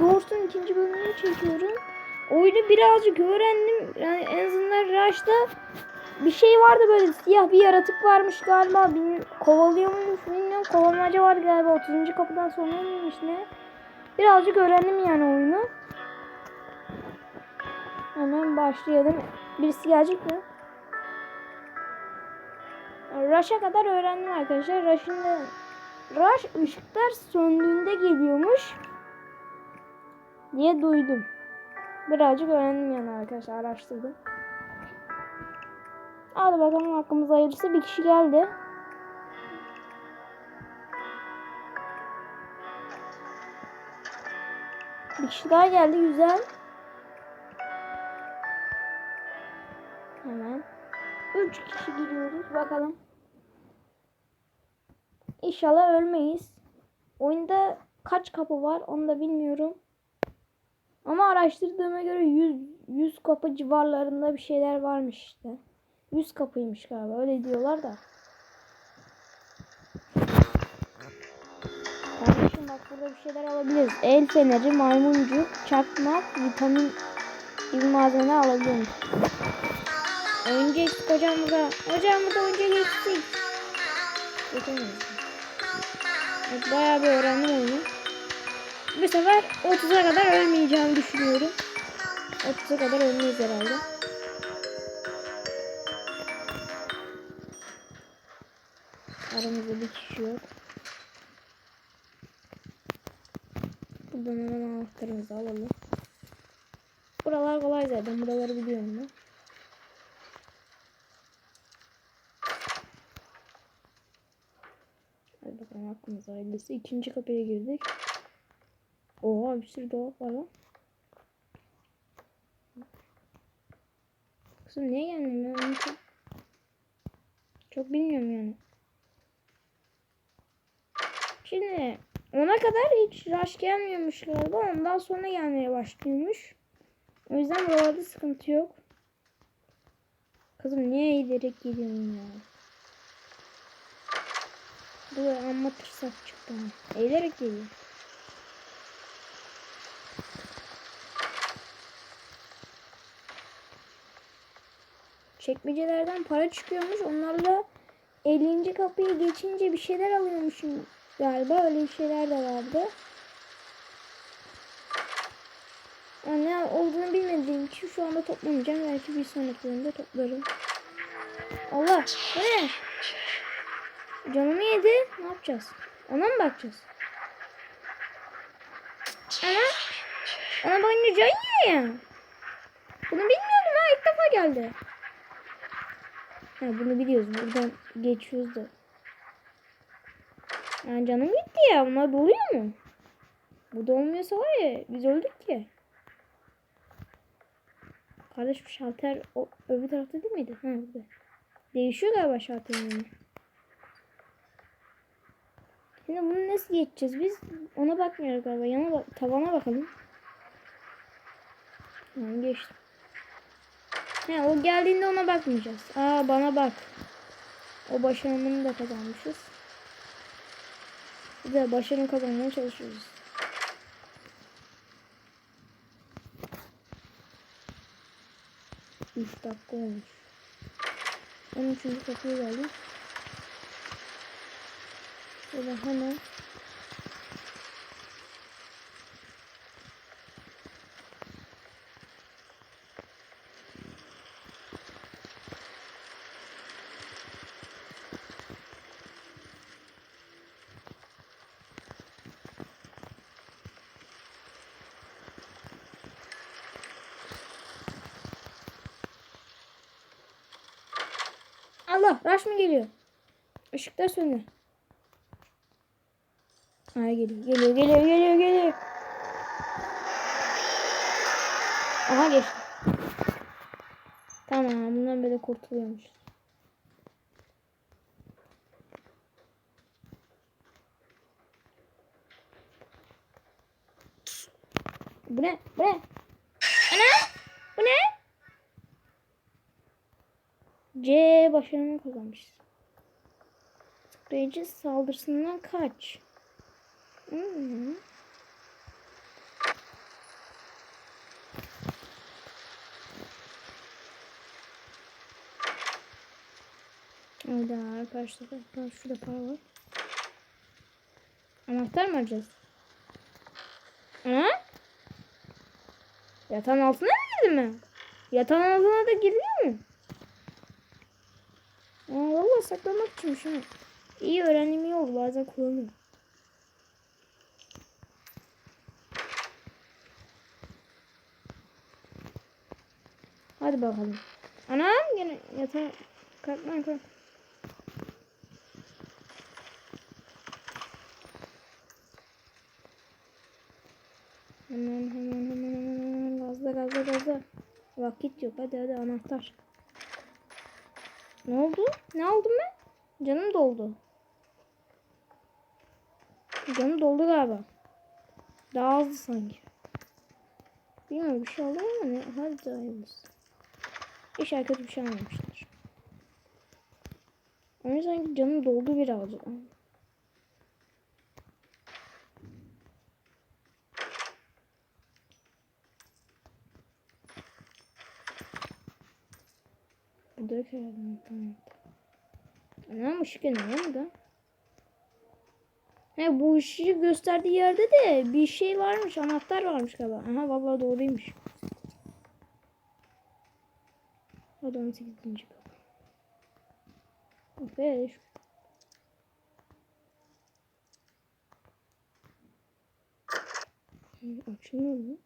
Doğrusun ikinci bölümünü çekiyorum. Oyunu birazcık öğrendim. Yani en azından Rush'ta bir şey vardı böyle siyah bir yaratık varmış galiba. Bilmiyorum, kovalıyor muymuş bilmiyorum. Kovalmaca vardı galiba 30. kapıdan sonra mıymış ne. Birazcık öğrendim yani oyunu. Hemen başlayalım. Birisi gelecek mi? Rush'a kadar öğrendim arkadaşlar. Rush'ın da Rush ışıklar söndüğünde geliyormuş diye duydum. Birazcık öğrendim yani arkadaşlar araştırdım. Hadi bakalım hakkımız hayırlısı bir kişi geldi. Bir kişi daha geldi güzel. Hemen. Üç kişi giriyoruz bakalım. İnşallah ölmeyiz. Oyunda kaç kapı var onu da bilmiyorum. Ama araştırdığıma göre 100, 100 kapı civarlarında bir şeyler varmış işte. 100 kapıymış galiba öyle diyorlar da. Kardeşim bak burada bir şeyler alabiliriz. El feneri, maymuncuk, çakmak, vitamin gibi malzeme alabiliyoruz. Oyuncu eksik hocam burada. Hocam burada oyuncu eksik. Geçemiyoruz. Evet, bayağı bir öğrendim oyunu. Bu sefer 30'a kadar ölmeyeceğimi düşünüyorum. 30'a kadar ölmeyiz herhalde. Aramızda bir kişi yok. Buradan hemen anahtarımızı alalım. Buralar kolay zaten. Buraları biliyorum ben. Hadi bakalım aklımıza hayırlısı. İkinci kapıya girdik. Oha bir sürü dolap var lan. Kızım niye gelmiyor ben çok, çok bilmiyorum yani. Şimdi ona kadar hiç rush gelmiyormuş galiba. Ondan sonra gelmeye başlıyormuş. O yüzden buralarda sıkıntı yok. Kızım niye eğilerek geliyorsun ya? Bu amma tırsak çıktı. Eğilerek geliyor. Çekmecelerden para çıkıyormuş. Onlarla 50. kapıyı geçince bir şeyler alıyormuşum galiba. Öyle bir şeyler de vardı. Yani ne olduğunu bilmediğim için şu anda toplamayacağım. Belki bir sonraki bölümde toplarım. Allah! Bu ne? Canımı yedi. Ne yapacağız? Ona mı bakacağız? Ana! Ana boyunca can yiyor ya. Bunu bilmiyordum ha. ilk defa geldi. Ha bunu biliyoruz. Buradan geçiyoruz da. Yani canım gitti ya. Bunlar doluyor mu? Bu da olmuyorsa var ya biz öldük ki. Kardeş bu şalter o öbür tarafta değil miydi? Ha burada. Değişiyor galiba şalterin. Şimdi bunu nasıl geçeceğiz biz? Ona bakmıyoruz galiba. Yana bak tavana bakalım. Tamam geçtim. He o geldiğinde ona bakmayacağız. Aa bana bak. O başarımını da kazanmışız. Bir de başarım kazanmaya çalışıyoruz. Üç dakika olmuş. 13. kapıya geldik. Şöyle hemen Allah rush mı geliyor? Işıklar sönüyor. Ha geliyor geliyor geliyor geliyor geliyor. Aha geçti. Tamam bundan böyle kurtuluyormuş. Bu ne? Bu ne? Ana! Bu ne? C başarını kazanmışız. Tıklayıcı saldırısından kaç. Hmm. Hayda arkadaşlar ben şurada para var. Anahtar mı alacağız? Hı? Yatağın altına mı girdi mi? Yatağın altına da giriliyor mu? Saklamak içinmiş ha. İyi öğrendiğim oldu. Bazen kullanıyorum. Hadi bakalım. Anam yine yatağa kalkma kalk. Hemen hemen hemen hemen gazla gazla gazla. Vakit yok hadi hadi anahtar. Ne oldu? Ne aldım ben? Canım doldu. Canım doldu galiba. Daha azdı sanki. Bilmiyorum bir şey oldu ama ne? Hadi hayırlısı. İnşallah kötü bir şey almamışlar. Ama sanki canım doldu birazcık. Burada herhalde. internet. Anam ışık yanıyor mu da? He bu ışığı gösterdiği yerde de bir şey varmış. Anahtar varmış galiba. Aha vallahi doğruymuş. Hadi 18. kapı. Hı, Açılmıyor mu?